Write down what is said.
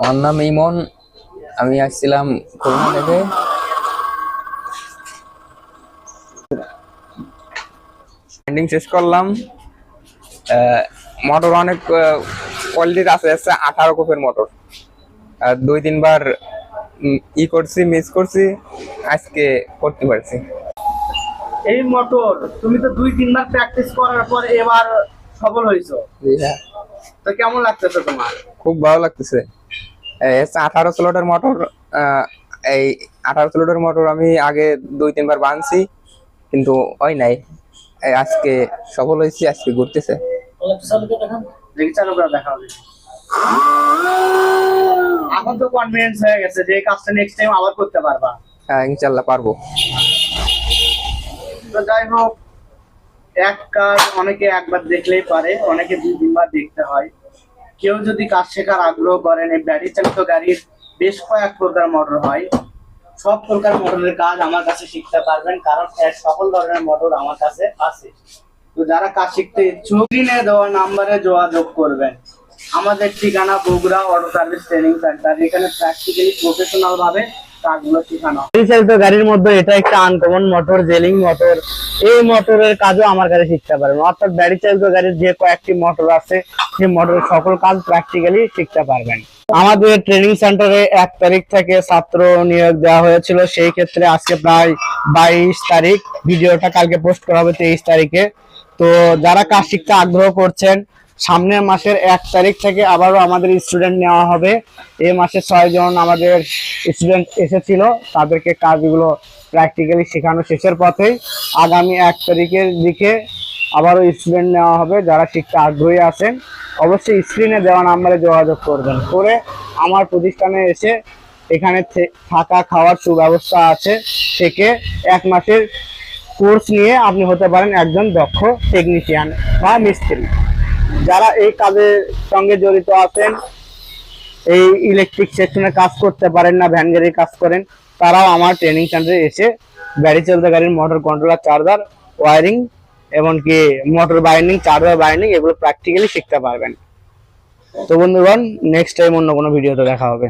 আমার নাম ইমন। আমি আসছিলাম খুলনা থেকে। ব্যান্ডিং শেষ করলাম। মোটর অনেক কোয়ালিটির আছে আছে আঠারো কোপের মোটর দুই তিনবার ই করছি মিস করছি আজকে করতে পারছি। এই মোটর তুমি তো দুই তিনবার প্র্যাকটিস করার পর এবার সফল হয়েছো। হ্যাঁ। তো কেমন লাগতেছে তোমার? খুব ভালো লাগতেছে। আঠারো স্লটের মোটর এই আঠারো স্লটের মোটর আমি আগে দুই তিনবার বানছি কিন্তু হয় নাই। আজকে সফল হয়েছি আজকে ঘুরতেছে। এখন তো কনফিডেন্স হয়ে গেছে যে কাজটা নেক্সট টাইম আবার করতে পারবা। হ্যাঁ ইনশাল্লাহ পারব। তো যাই হোক এক কাজ অনেকে একবার দেখলেই পারে অনেকে দুই তিনবার দেখতে হয়। কেউ যদি কাজ শেখার আগ্রহ করেন, এই ব্যাটারি চালিত গাড়ির বেশ কয়েক প্রকার মোটর হয়। সব প্রকার মোটরের কাজ আমার কাছে শিখতে পারবেন, কারণ সকল ধরনের মোটর আমার কাছে আছে। তো যারা কাজ শিখতে ইচ্ছুক দেওয়া নাম্বারে যোগাযোগ করবেন। আমাদের ঠিকানা Bogura auto service training centre এখানে প্র্যাকটিক্যালি প্রফেশনাল ভাবে গাড়ির মধ্যে এটা একটা আনকমন মোটর জেলিং মোটর এই মোটরের কাজও আমার কাছে শিখতে অর্থাৎ ব্যাটারি চালিত গাড়ির যে কয়েকটি মোটর আছে, সেই সকল কাজ প্র্যাকটিক্যালি শিখতে পারবেন। আমাদের ট্রেনিং সেন্টারে এক তারিখ থেকে ছাত্র নিয়োগ দেওয়া হয়েছিল। সেই ক্ষেত্রে আজকে প্রায় বাইশ তারিখ। ভিডিওটা কালকে পোস্ট করা হবে তেইশ তারিখে। তো যারা কাজ শিখতে আগ্রহ করছেন সামনের মাসের এক তারিখ থেকে আবারও আমাদের স্টুডেন্ট নেওয়া হবে। এ মাসে ছয় জন আমাদের স্টুডেন্ট এসেছিল, তাদেরকে কাজগুলো প্র্যাকটিক্যালি শেখানো শেষের পথেই। আগামী এক তারিখের দিকে আবারও স্টুডেন্ট নেওয়া হবে, যারা শিখতে আগ্রহী আছেন, অবশ্যই স্ক্রিনে দেওয়া নাম্বারে যোগাযোগ করবেন। করে আমার প্রতিষ্ঠানে এসে এখানে থাকা খাওয়ার সুব্যবস্থা আছে। থেকে এক মাসের কোর্স নিয়ে আপনি হতে পারেন একজন দক্ষ টেকনিশিয়ান বা মিস্ত্রি। যারা এই কাজের সঙ্গে জড়িত আছেন, এই ইলেকট্রিক সেকশনে কাজ করতে পারেন না ভ্যান কাজ করেন, তারাও আমার ট্রেনিং সেন্টারে এসে গাড়ি চলতে গাড়ির মোটর কন্ট্রোলার চার্জার ওয়ারিং এমনকি মোটর বাইন্ডিং চার্জার বাইন্ডিং এগুলো প্র্যাকটিক্যালি শিখতে পারবেন। তো বন্ধুগণ নেক্সট টাইম অন্য কোনো ভিডিওতে দেখা হবে।